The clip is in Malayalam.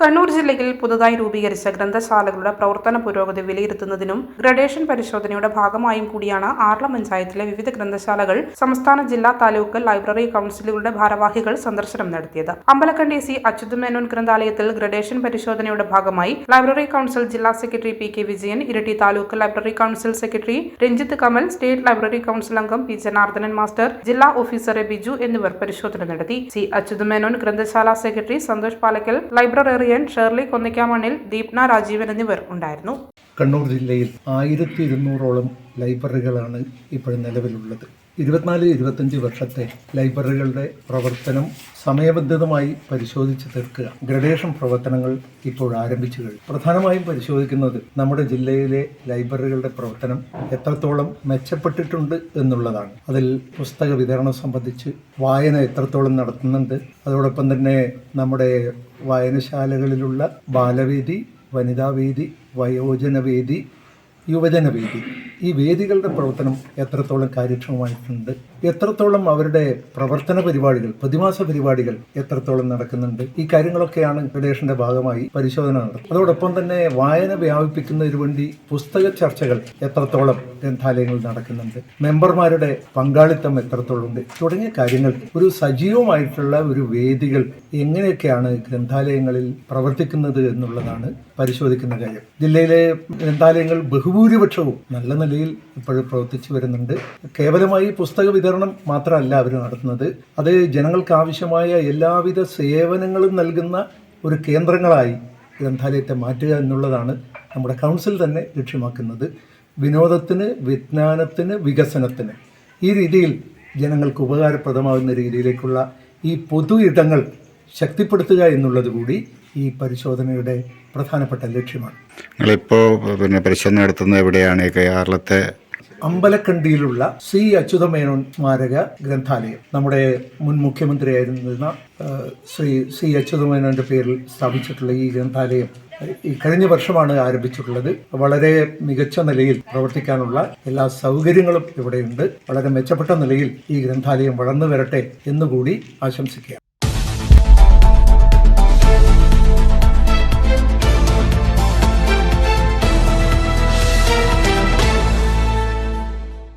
കണ്ണൂർ ജില്ലയിൽ പുതുതായി രൂപീകരിച്ച ഗ്രന്ഥശാലകളുടെ പ്രവർത്തന പുരോഗതി വിലയിരുത്തുന്നതിനും ഗ്രഡേഷൻ പരിശോധനയുടെ ഭാഗമായും കൂടിയാണ് ആർല പഞ്ചായത്തിലെ വിവിധ ഗ്രന്ഥശാലകൾ സംസ്ഥാന ജില്ലാ താലൂക്ക് ലൈബ്രറി കൌൺസിലുകളുടെ ഭാരവാഹികൾ സന്ദർശനം നടത്തിയത്. അമ്പലക്കണ്ടി സി അച്യുതമേനോൻ ഗ്രന്ഥാലയത്തിൽ ഗ്രഡേഷൻ പരിശോധനയുടെ ഭാഗമായി ലൈബ്രറി കൌൺസിൽ ജില്ലാ secretary P K Vijayan Iritty taluk library council secretary Ranjith Kamal state library council അംഗം പി ജനാർദ്ദനൻ മാസ്റ്റർ ജില്ലാ ഓഫീസർ ബിജു എന്നിവർ പരിശോധന നടത്തി. സി അച്യുതമേനോൻ ഗ്രന്ഥശാല secretary Santhosh Palakkal librarian Shirley Konnikkamannil Deepna Rajeevan എന്നിവർ ഉണ്ടായിരുന്നു. കണ്ണൂർ ജില്ലയിൽ ആയിരത്തി ഇരുന്നൂറോളം ലൈബ്രറികളാണ് ഇപ്പോൾ നിലവിലുള്ളത്. ഇരുപത്തിനാല് ഇരുപത്തഞ്ച് വർഷത്തെ ലൈബ്രറികളുടെ പ്രവർത്തനം സമയബന്ധിതമായി പരിശോധിച്ച് തീർക്കുക. ഗ്രഡേഷൻ പ്രവർത്തനങ്ങൾ ഇപ്പോൾ ആരംഭിച്ചു കഴിഞ്ഞു. പ്രധാനമായും പരിശോധിക്കുന്നത് നമ്മുടെ ജില്ലയിലെ ലൈബ്രറികളുടെ പ്രവർത്തനം എത്രത്തോളം മെച്ചപ്പെട്ടിട്ടുണ്ട് എന്നുള്ളതാണ്. അതിൽ പുസ്തക വിതരണം സംബന്ധിച്ച് വായന എത്രത്തോളം നടത്തുന്നുണ്ട് അതോടൊപ്പം തന്നെ നമ്മുടെ വായനശാലകളിലുള്ള ബാലവേദി വനിതാവേദി വയോജനവേദി യുവജനവേദി ഈ വേദികളുടെ പ്രവർത്തനം എത്രത്തോളം കാര്യക്ഷമമായിട്ടുണ്ട്? എത്രത്തോളം അവരുടെ പ്രവർത്തന പരിപാടികൾ പ്രതിമാസ പരിപാടികൾ എത്രത്തോളം നടക്കുന്നുണ്ട്? ഈ കാര്യങ്ങളൊക്കെയാണ് ഫെഡറേഷന്റെ ഭാഗമായി പരിശോധന നടത്തുന്നത്. അതോടൊപ്പം തന്നെ വായന വ്യാപിപ്പിക്കുന്നതിന് വേണ്ടി പുസ്തക ചർച്ചകൾ എത്രത്തോളം ഗ്രന്ഥാലയങ്ങളിൽ നടക്കുന്നുണ്ട്? മെമ്പർമാരുടെ പങ്കാളിത്തം എത്രത്തോളം ഉണ്ട് തുടങ്ങിയ കാര്യങ്ങൾ ഒരു സജീവമായിട്ടുള്ള ഒരു വേദികൾ എങ്ങനെയൊക്കെയാണ് ഗ്രന്ഥാലയങ്ങളിൽ പ്രവർത്തിക്കുന്നത് എന്നുള്ളതാണ് പരിശോധിക്കുന്ന കാര്യം. ജില്ലയിലെ ഗ്രന്ഥാലയങ്ങൾ ബഹുഭൂരിപക്ഷവും നല്ല നിലയിൽ ഇപ്പോഴും പ്രവർത്തിച്ചു വരുന്നുണ്ട്. കേവലമായി പുസ്തക വിതരണം മാത്രമല്ല അവർ നടത്തുന്നത്. അത് ജനങ്ങൾക്ക് ആവശ്യമായ എല്ലാവിധ സേവനങ്ങളും നൽകുന്ന ഒരു കേന്ദ്രങ്ങളായി ഗ്രന്ഥാലയത്തെ മാറ്റുക എന്നുള്ളതാണ് നമ്മുടെ കൗൺസിൽ തന്നെ ലക്ഷ്യമാക്കുന്നത്. വിനോദത്തിന് വിജ്ഞാനത്തിന് വികസനത്തിന്. ഈ രീതിയിൽ ജനങ്ങൾക്ക് ഉപകാരപ്രദമാകുന്ന രീതിയിലേക്കുള്ള ഈ പൊതു ഇടങ്ങൾ ശക്തിപ്പെടുത്തുക എന്നുള്ളത് കൂടി ഈ പരിശോധനയുടെ പ്രധാനപ്പെട്ട ലക്ഷ്യമാണ്. നിങ്ങളിപ്പോൾ പിന്നെ പരിശോധന നടത്തുന്നത് എവിടെയാണ്? കേരളത്തെ അമ്പലക്കണ്ടിയിലുള്ള സി അച്യുതമേനോൻ സ്മാരക ഗ്രന്ഥാലയം. നമ്മുടെ മുൻ മുഖ്യമന്ത്രിയായിരുന്ന ശ്രീ സി അച്യുതമേനോന്റെ പേരിൽ സ്ഥാപിച്ചിട്ടുള്ള ഈ ഗ്രന്ഥാലയം ഈ കഴിഞ്ഞ വർഷമാണ് ആരംഭിച്ചിട്ടുള്ളത്. വളരെ മികച്ച നിലയിൽ പ്രവർത്തിക്കാനുള്ള എല്ലാ സൗകര്യങ്ങളും ഇവിടെയുണ്ട്. വളരെ മെച്ചപ്പെട്ട നിലയിൽ ഈ ഗ്രന്ഥാലയം വളർന്നു വരട്ടെ എന്നുകൂടി ആശംസിക്കുക